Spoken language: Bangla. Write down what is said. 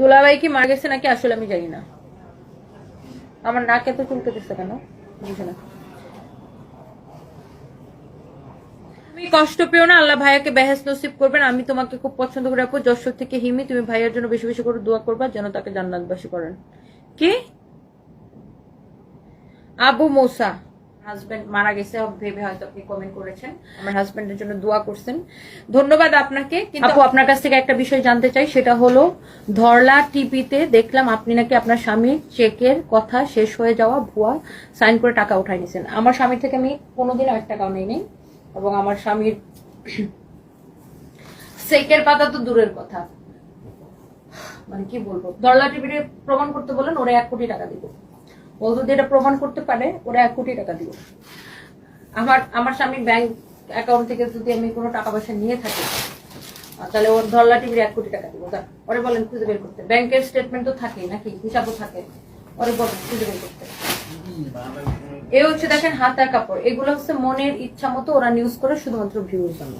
দুলাভাই কি মারা গেছে নাকি? আসলে আমি জানি না। আমার নাকে তো চুলকেতেছে কেন? বুঝে না। তুমি কষ্ট পেও না, আল্লাহ ভাইয়াকে বেহেস নসিব করবেন। আমি তোমাকে খুব পছন্দ করে রাখব। যশোর থেকে হিমি, তুমি ভাইয়ার জন্য বেশি বেশি করে দোয়া করবা, যেন তাকে জান্নাতবাসী করেন। কি? আবু মোসা। হাজবেন্ড মারা গেছে, ভেবে হয়তো আপনি কমেন্ট করেছেন। আমার হাজবেন্ডের জন্য দোয়া করছেন। ধন্যবাদ আপনাকে। কিন্তু আপনার কাছ থেকে একটা বিষয় জানতে চাই, সেটা হলো ধরলা টিপিতে দেখলাম আপনি নাকি আপনার স্বামীর চেকের কথা শেষ হয়ে যাওয়া ভুয়া সাইন করে টাকা উঠাই নিয়েছেন। আমার স্বামীর থেকে আমি কোনোদিন এক টাকাও নেই নেই। এবং আমার স্বামীর চেকের পাতা তো দূরের কথা। মানে কি বলব? ধরলা টিভিতে প্রমাণ করতে বলেন ওরা এক কোটি টাকা দিব। ও যদি এটা প্রমাণ করতে পারে, ওরা এক কোটি টাকা দিব। আমার আমার স্বামী ব্যাংক অ্যাকাউন্ট থেকে যদি আমি কোনো টাকা পয়সা নিয়ে থাকি তাহলে ওর ধরলা টিভির এক কোটি টাকা দিব। ওরে বলেন, খুঁজে বের করতে। ব্যাংকের স্টেটমেন্ট তো থাকেই নাকি? হিসাবও থাকে। ওরে বলেন, খুঁজে বের করতে। এ হচ্ছে দেখেন হাত আর কাপড়। এগুলো হচ্ছে মনের ইচ্ছা মতো ওরা নিউজ করে শুধুমাত্র ভিউর জন্য।